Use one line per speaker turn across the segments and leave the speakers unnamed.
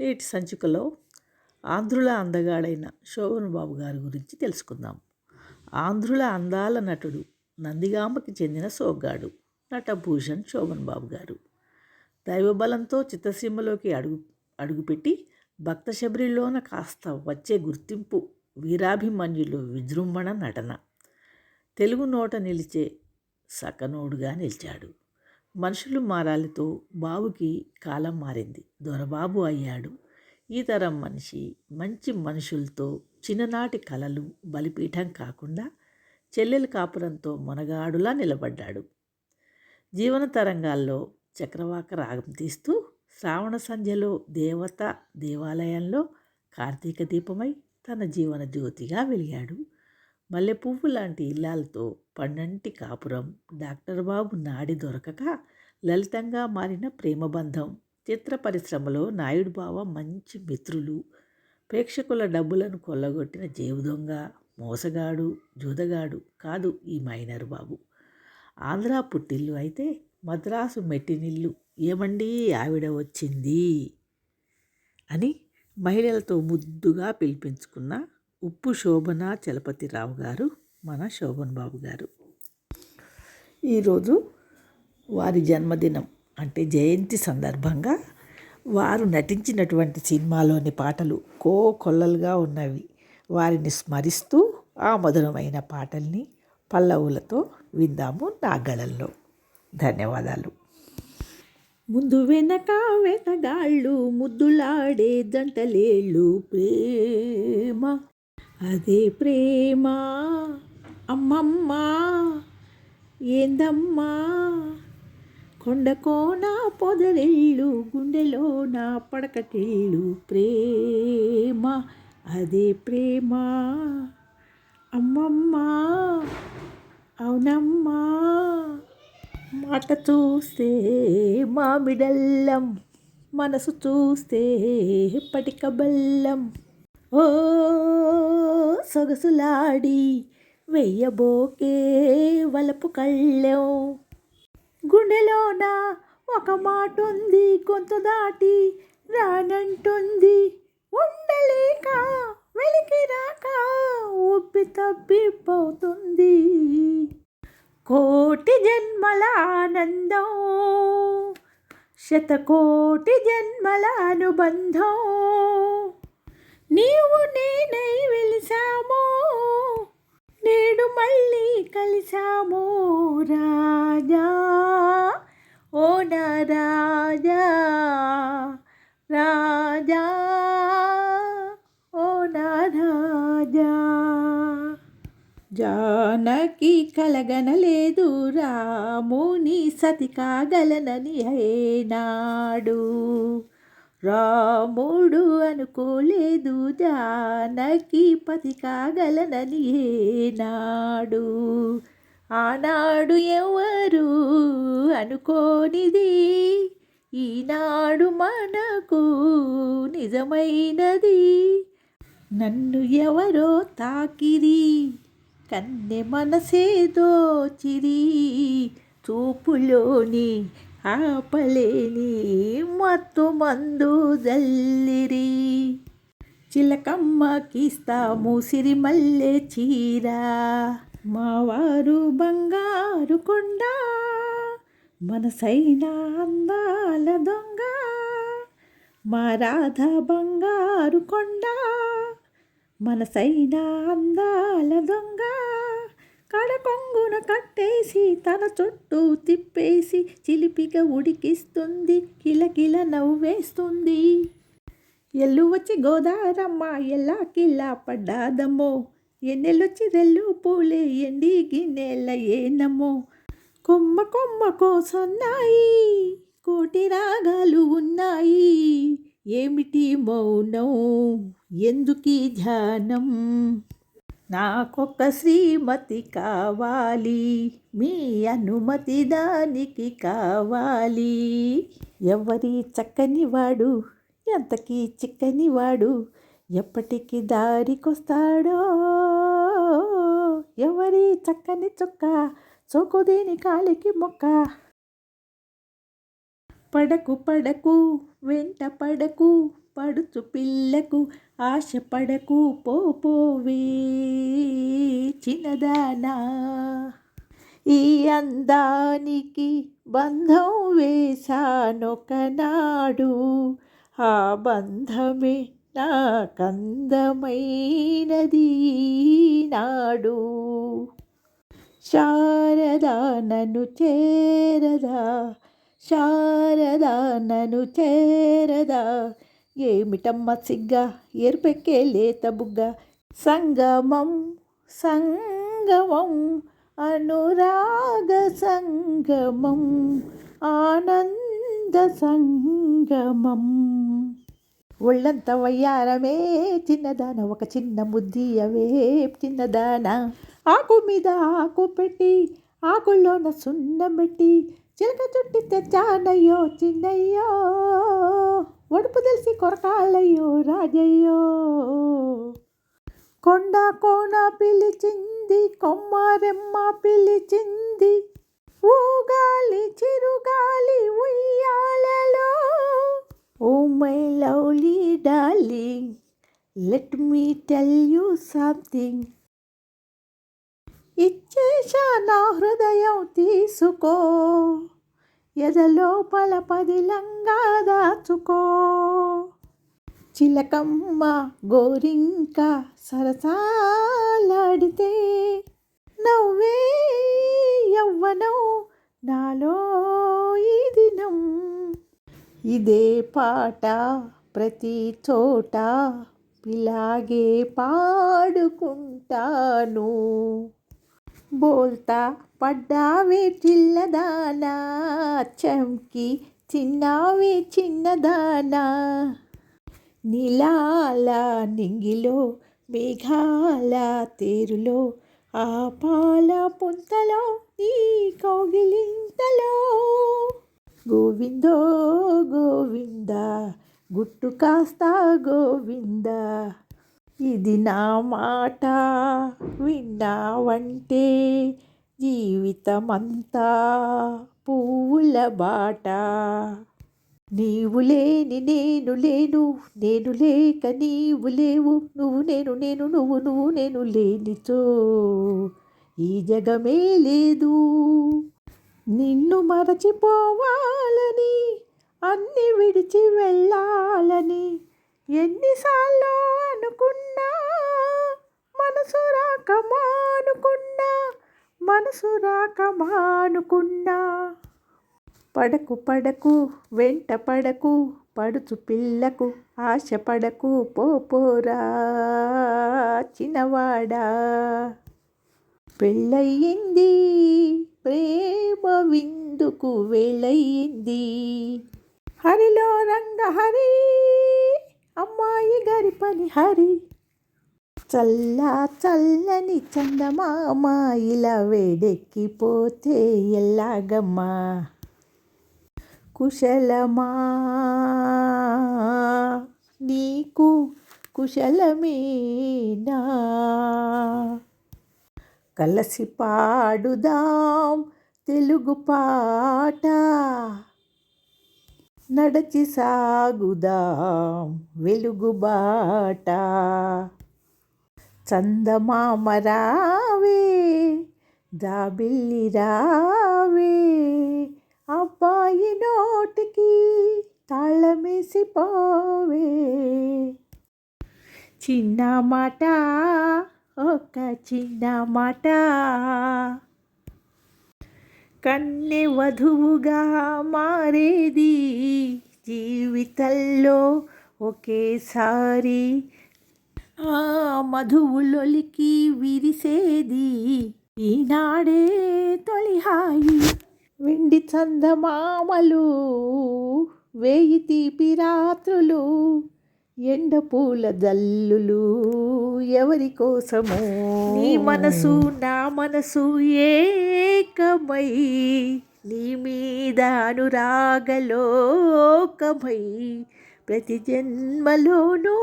నేటి సంచికలో ఆంధ్రుల అందగాడైన శోభన్ బాబు గారి గురించి తెలుసుకుందాం. ఆంధ్రుల అందాల నటుడు నందిగామకి చెందిన సోగ్గాడు నటభూషణ్ శోభన్ బాబు గారు. దైవబలంతో చిత్తసీమలోకి అడుగు అడుగుపెట్టి భక్త శబరిలోన కాస్త వచ్చే గుర్తింపు వీరాభిమన్యులు విజృంభణ నటన. తెలుగు నోట నిలిచే సకనోడుగా నిలిచాడు. మనుషులు మారాలితో బాబుకి కాలం మారింది. దొరబాబు అయ్యాడు. ఈ తరం మనిషి మంచి మనుషులతో చిన్ననాటి కలలు బలిపీఠం కాకుండా చెల్లెలు కాపురంతో మొనగాడులా నిలబడ్డాడు. జీవన తరంగాల్లో చక్రవాక రాగం తీస్తూ శ్రావణ సంధ్యలో దేవత దేవాలయంలో కార్తీక దీపమై తన జీవన జ్యోతిగా వెలిగాడు. మల్లె పువ్వు లాంటి ఇల్లాలతో పన్నంటి కాపురం డాక్టర్ బాబు నాడి దొరకక లలితంగా మారిన ప్రేమబంధం చిత్ర పరిశ్రమలో నాయుడు బావ మంచి మిత్రులు ప్రేక్షకుల డబ్బులను కొల్లగొట్టిన జేబు దొంగ మోసగాడు జూదగాడు కాదు ఈ మైనర్ బాబు. ఆంధ్ర పుట్టిల్లు అయితే మద్రాసు మెట్టినిల్లు ఏమండి ఆవిడ వచ్చింది అని మహిళలతో ముద్దుగా పిలిపించుకున్న ఉప్పు శోభన చలపతిరావు గారు మన శోభన్ బాబు గారు. ఈరోజు వారి జన్మదినం అంటే జయంతి సందర్భంగా వారు నటించినటువంటి సినిమాలోని పాటలు కో కొల్లలుగా ఉన్నవి. వారిని స్మరిస్తూ ఆ మధురమైన పాటల్ని పల్లవులతో విందాము నాగళల్లో ధన్యవాదాలు. ముందు వెనక వెనగాళ్ళు ముద్దులాడే జంటలేళ్ళు ప్రేమ అదే ప్రేమ అమ్మమ్మ ఏందమ్మా? కొండకోన పొదరిల్లు గుండెలోన పడకటిళ్ళు ప్రేమ అదే ప్రేమ. అమ్మమ్మ అవునమ్మా. మాట చూస్తే మామిడల్లం మనసు చూస్తే పటిక బెల్లం. ఓ సొగసులాడి వెయ్యబోకే వలపు కళ్ళెం. గుండెలోన ఒక మాట ఉంది గొంతు దాటి రానంటుంది. ఉండలేక వెలికి రాక ఉప్పి తప్పిపోతుంది కోటి జన్మల ఆనందం శతకోటి జన్మల అనుబంధం. నీవు నేనై వెలిసాము నేడు మళ్ళీ కలిసాము రాజా. ఓ నా రాజా రాజా. ఓ నా రాజా. జానకి కలగనలేదు రాముని సతి కాగలనని అయినాడు రాముడు అనుకోలేదు జానకి పతి కాగలనని ఏనాడు. ఆనాడు ఎవరు అనుకోనిది? ఈనాడు మనకు నిజమైనది. నన్ను ఎవరో తాకిరి కన్నె మనసే దోచిరి చూపులోని ఆపలేని మత్తు మందు జల్లిరి. చిలకమ్మకిస్తాము సిరిమల్లె చీర. మావారు బంగారు కొండ మనసైన అందాల దొంగ. మా రాధ బంగారు కొండ మనసైన అందాల దొంగ. కడకొంగున కట్టేసి తన చుట్టూ తిప్పేసి చిలిపిగా ఉడికిస్తుంది కిలకిల నవ్వేస్తుంది. ఎల్లు వచ్చి గోదారమ్మ ఎలా కిలా పడ్డాదమ్మో. ఎన్నెలొచ్చి రెల్లు పూలే ఎండి గిన్నెల ఏనమ్మో. కొమ్మ కొమ్మ కోసన్నాయి కోటి రాగాలు ఉన్నాయి. ఏమిటి మౌనం? ఎందుకీ ధ్యానం? నాకొక శ్రీమతి కావాలి మీ అనుమతి దానికి కావాలి. ఎవరి చక్కని వాడు ఎంతకీ చిక్కని వాడు ఎప్పటికి దారికొస్తాడో. ఎవరి చక్కని చుక్క చోకుదేని కాలికి మొక్క. పడకు పడకు వెంట పడకు పడుచు పిల్లకు ఆశ పడకు పో పోవే చిన్నదానా. ఈ అందానికి బంధం వేశానొకనాడు ఆ బంధమే నాకందమైనది నాడు. శారదా నన్ను చేరదా శారదా నన్ను చేరదా? ఏమిటమ్మ సిగ్గ? ఎరుపెక్కే లేత బుగ్గ. సంగమం సంగమం అనురాగ సంగమం ఆనంద సంగమం. ఒళ్ళంత వయ్యారమే చిన్నదాన ఒక చిన్న ముద్దియవే చిన్నదాన. ఆకు మీద ఆకు పెట్టి ఆకుల్లోన సున్నం పెట్టి చిలక చుట్టి తెచ్చానయ్యో చిన్నయ్యో. ఒడుపు తెలిసి కొరకాలయ్యో రాజయ్యో. కొండ కోన పిలిచింది కొమ్మారెమ్మ పిలిచింది. ఊగాలి చిరుగాలి ఉయ్యాలలో. ఓ my lovely darling let me tell you something. ఇచ్చేశా నా హృదయం తీసుకో. ఎదలోపల పదిలంగా దాచుకో. చిలకమ్మ గోరింక సరసాలాడితే నవ్వే యవ్వనం నాలో ఈ దినం. ఇదే పాట ప్రతి చోట ఇలాగే పాడుకుంటాను. బోల్తా పడ్డావే చిల్లదానా చంకి చిన్నావే చిన్నదానా. నీలాల నింగిలో మేఘాల తేరులో ఆ పాల పుంతలో నీ కౌగిలింతలో. గోవిందో గోవింద గుట్టు కాస్తా గోవింద. ఇది నా మాట విన్నావంటే జీవితమంతా పువ్వుల బాట. నీవు లేని నేను లేను నేను లేక నీవు లేవు నువ్వు నేను నేను నువ్వు నువ్వు నేను లేనిచో ఈ జగమే లేదు. నిన్ను మరచిపోవాలని అన్ని విడిచి వెళ్ళాలని ఎన్నిసార్లు అనుకున్నా మనసు రాక మానుకున్నా మనసు రాక మానుకున్నా. పడకు పడకు వెంట పడకు పడుచు పిల్లకు ఆశ పడకు పోపోరా చిన్నవాడా. పెళ్ళయింది ప్రేమ విందుకు వెళ్ళయింది. హరిలో రంగ హరి అమ్మాయి గారి పని హరి. చల్ల చల్లని చందమామ ఇలా వేడెక్కిపోతే ఎల్లాగమ్మా కుశలమా? నీకు కుశలమేనా? కలసి పాడుదాం తెలుగు పాట. నడచి సాగుదాం వెలుగుబాట. చందమామ రావే జాబిల్లి రావే అబ్బాయి నోటికి తాళమేసి పోవే చిన్న మాట ఒక చిన్న మాట. కన్నె వధువుగా మారేది జీవితంలో ఒకేసారి. ఆ మధువులొలికి విరిసేది ఈనాడే తొలి హాయి. వెండి చందమామలు వేయి తీపి రాత్రులు ఎండ పూల జల్లులు ఎవరి కోసము? నీ మనసు నా మనసు ఏకమై నీ మీద అనురాగలోకమై ప్రతి జన్మలోనూ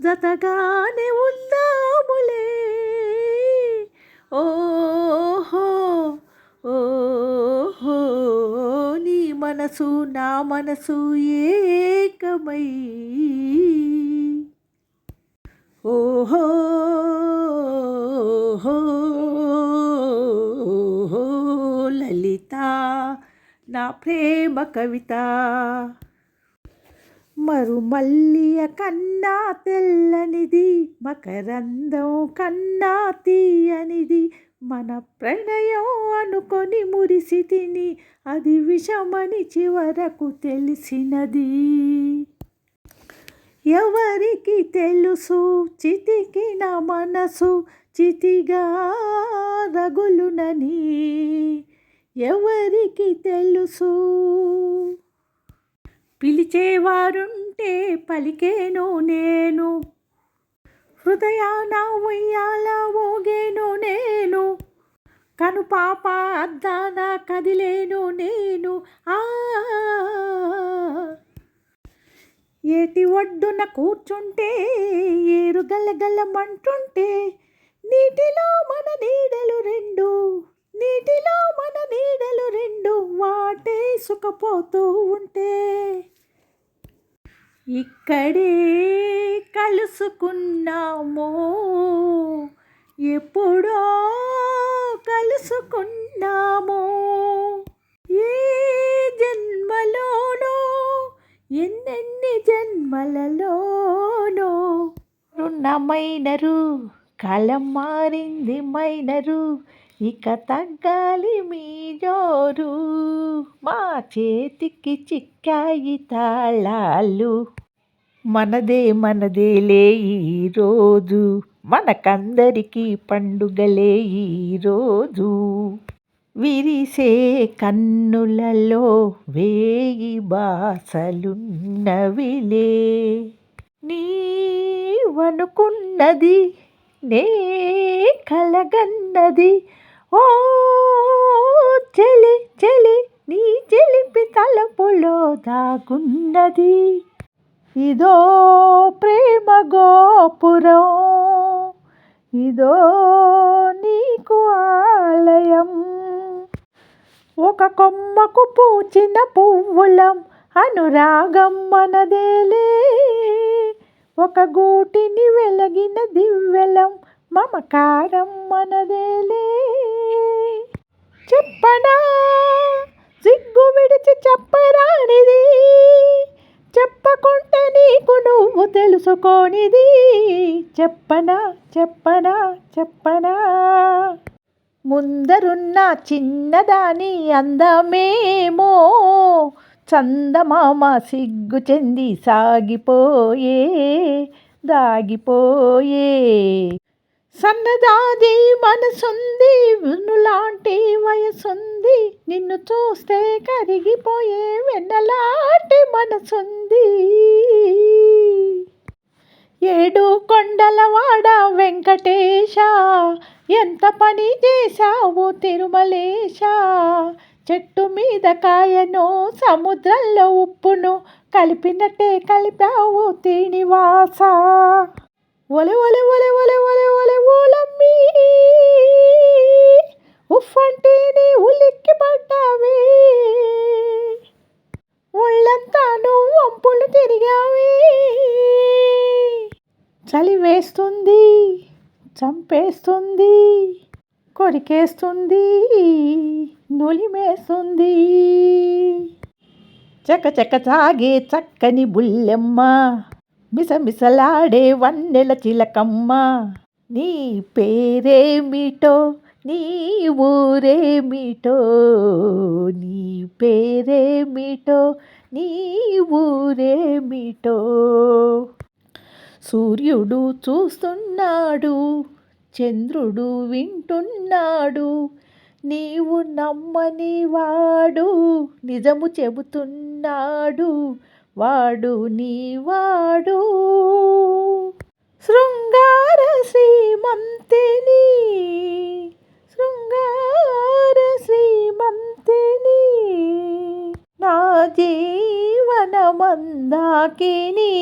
జతగానే ఉందాములే ఓహో మనసు నా మనసు ఏకమై. ఓహో లలిత నా ప్రేమ కవిత. మరుమల్లియ కన్నా తెల్లనిది మకరందం కన్నా తీయనిది మన ప్రణయం అనుకొని మురిసి తిని అది విషమని చివరకు తెలిసినది. ఎవరికి తెలుసు? చితికిన మనసు చితిగా రగులునని. ఎవరికి తెలుసు? పిలిచేవారుంటే పలికేను నేను. హృదయాన ఉయ్యాల ఓగేను నేను. కను పాప అద్దాన కదిలేను నేను. ఆ! ఏటి ఒడ్డున కూర్చుంటే ఏరు గలగలమంటుంటే నీటిలో మన నీడలు రెండు నీటిలో మన నీడలు రెండు వాటే సుఖపోతూ ఉంటే. ఇక్కడే కలుసుకున్నాము? ఎప్పుడో కలుసుకున్నాము? ఏ జన్మలోనో? ఎన్నెన్ని జన్మలలోనో? రుణమైనరు కాలం మారింది మైనరు ఇక తగ్గాలి మీ జోరు. మా చేతికి చిక్కాయి తాళాలు. మనదే మనదేలే ఈరోజు మనకందరికీ పండుగలే ఈరోజు విరిసే కన్నులలో వేయి బాసలున్నవిలే నీవనుకున్నది నే కలగన్నది. ఓ చెలి చెలి నీ చెలిపి తలపులో దాగున్నది. ఇదో ప్రేమ గోపురం ఇదో నీకు ఆలయం. ఒక కొమ్మకు పూచిన పువ్వులం అనురాగం మనదేలే. ఒక గూటిని వెలగిన దివ్వెలం మమకారం మనదేలే. చెప్పనా? సిగ్గు విడిచి చెప్పరానిది. చెప్పకుంటే నీకు నువ్వు తెలుసుకోనిది. చెప్పనా చెప్పనా చెప్పనా? ముందరున్న చిన్నదాని అందమేమో. చందమామ సిగ్గు చెంది సాగిపోయే దాగిపోయే. సన్నదాది మనసుంది వినులాంటి వయసుంది. నిన్ను చూస్తే కరిగిపోయే వెన్నలాంటి మనసుంది. ఏడు కొండలవాడ వెంకటేశ ఎంత పని చేశావు తిరుమలేశ. చెట్టు మీద కాయను సముద్రంలో ఉప్పును కలిపినట్టే కలిపావు తీనివాస ఒలె ఒలె ఒలె ఒలె ఒలె ఒలె ఓలమ్మి ఉఫ్ఫంటేనే ఉలిక్కి పడ్డావే ఒళ్ళంతా నువ్వు అంపులు తిరిగావే. చలి వేస్తుంది చంపేస్తుంది కొరికేస్తుంది నులిమేస్తుంది. చక చక సాగే చక్కని బుల్లెమ్మ మిసమిసలాడే వన్నెల చిలకమ్మ. నీ పేరేమిటో నీ ఊరేమిటో నీ పేరేమిటో నీ ఊరేమిటో. సూర్యుడు చూస్తున్నాడు చంద్రుడు వింటున్నాడు నీవు నమ్మని వాడు నిజము చెబుతున్నాడు వాడు నీ వాడు. శృంగార శ్రీమంతిని శృంగార శ్రీమంతిని నా జీవన మందాకిని.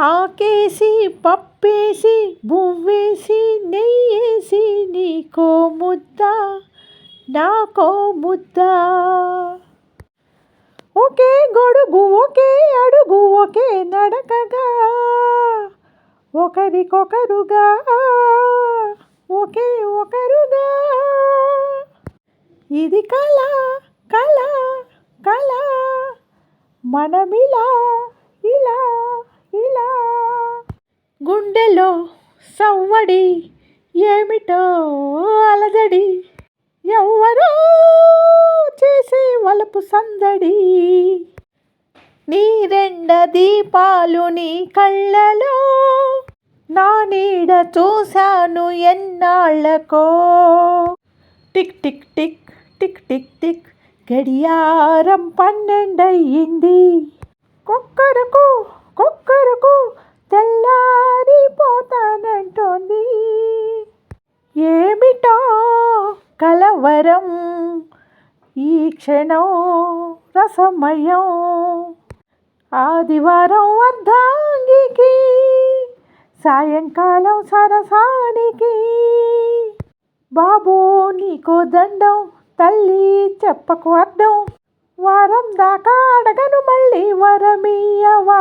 ఆకేసి పప్పేసి బువ్వేసి నెయ్యేసి నీకో ముద్ద నాకో ముద్ద. గొడుగు ఒకే అడుగు ఒకే నడకగా. ఒకరికొకరుగా ఒకే ఒకరుగా. ఇది కళ కళ కళ. మనమిలా ఇలా ఇలా. గుండెలో సవ్వడి ఏమిటో అలజడి. ఎవ్వరో చేసే వలపు సందడి. నీ రెండ దీపాలు నీ కళ్ళలో. నా నీడ చూశాను ఎన్నాళ్ళకో. Tick tick tick tick tick tick గడియారం పన్నెండయ్యింది. కుక్కరకు కుక్కరకు తెల్లారిపోతానంటోంది. ఏమిటో కలవరం ఈ క్షణం రసమయం. ఆదివారం అర్ధాంగికి సాయంకాలం సరసానికి. బాబు నీకో దండం తల్లి చెప్పకు అర్థం. వారం దాకా అడగను మళ్ళీ వరమీయవా.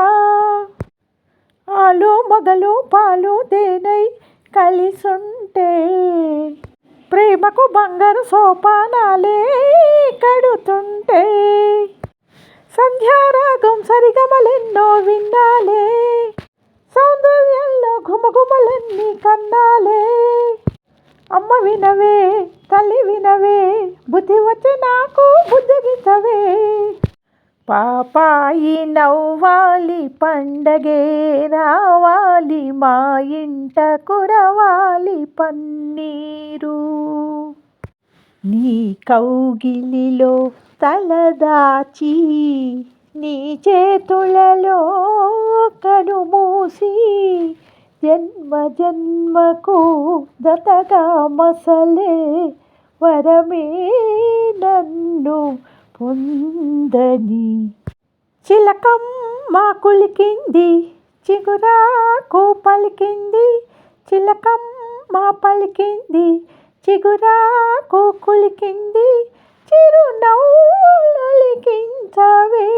ఆలు మొగలు పాలు తేనై కలిసుంటే ప్రేమకు బంగారు సోపానాలే కడుతుంటే. సంధ్యారాగం సరిగమలెన్నో విన్నాలే. సౌందర్యంలో ఘుమఘుమలన్నీ కన్నాలే. అమ్మ వినవే తల్లి వినవే బుద్ధి వచ్చి నాకు బుద్ధగించవే పాపాయి నవ్వాలి పండగే రావాలి మా ఇంట కురవాలి పన్నీరు. నీ కౌగిలిలో తలదాచి నీ చేతులలో కనుమూసి జన్మ జన్మకు దతగా మసలే వరమే నన్ను పొందని. చిలకమ్మ కులికింది చిగురాకు పలికింది చిలకమ్మ పలికింది చిగురాకు కులికింది చిరునవ్వులికించవే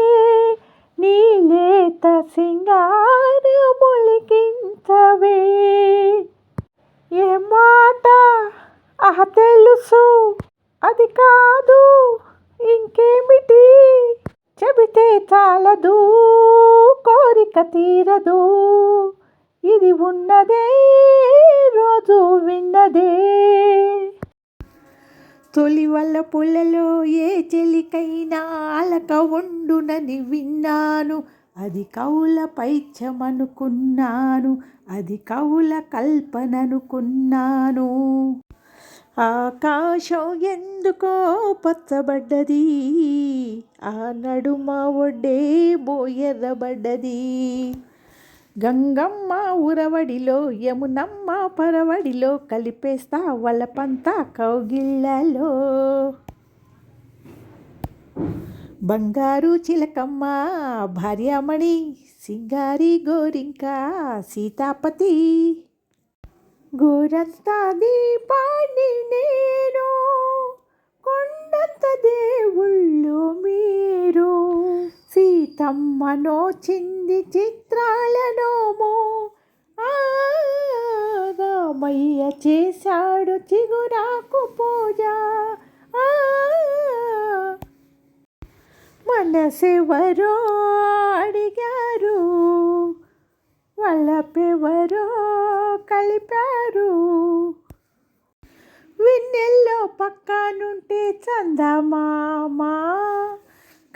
నీలేత సింగారములికించవే ఏ మాట? ఆ తెలుసు. అది కాదు ఇంకేమిటి? చెబితే చాలదు కోరిక తీరదు. ఇది ఉన్నదే రోజు విన్నదే. తొలి వల్ల పుల్లలో ఏ చెలికైనా అలక ఉండునని విన్నాను. అది కవుల పైత్యమనుకున్నాను అది కవుల కల్పననుకున్నాను. ఆకాశం ఎందుకో పచ్చబడ్డది. ఆ నడుమ ఒడ్డే ఎర్రబడ్డది గంగమ్మ ఉరవడిలో యమునమ్మ పరవడిలో కలిపేస్తా వలపంతా కౌగిళ్ళలో. బంగారు చిలకమ్మ భార్యామణి సింగారి గోరింక సీతాపతి. గోరంతా దీపాన్ని నేను ఉన్నంత దేవుళ్ళు మీరు. సీతమ్మనో చింది చిత్రాలనోమో రామయ్య చేశాడు చిగురాకు పూజ. మనసెవరో అడిగారు. వాళ్ళపెవరో కలిపారు. విన్నెల్లో పక్కనుంటే చందమామా.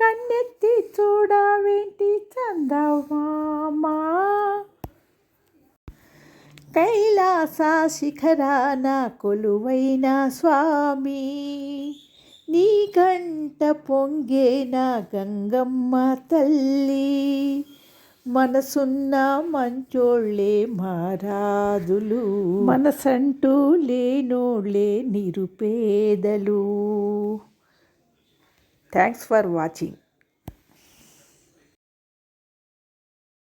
కన్నెత్తి చూడవేంటి చందమామా. కైలాస శిఖరాన కొలువైన స్వామి నీ గంట పొంగేన గంగమ్మ తల్లి. మనసున్న మంచోళ్ళే మహారాజులు మనసంటూ లేనోళ్ళే నిరుపేదలు. Thanks for watching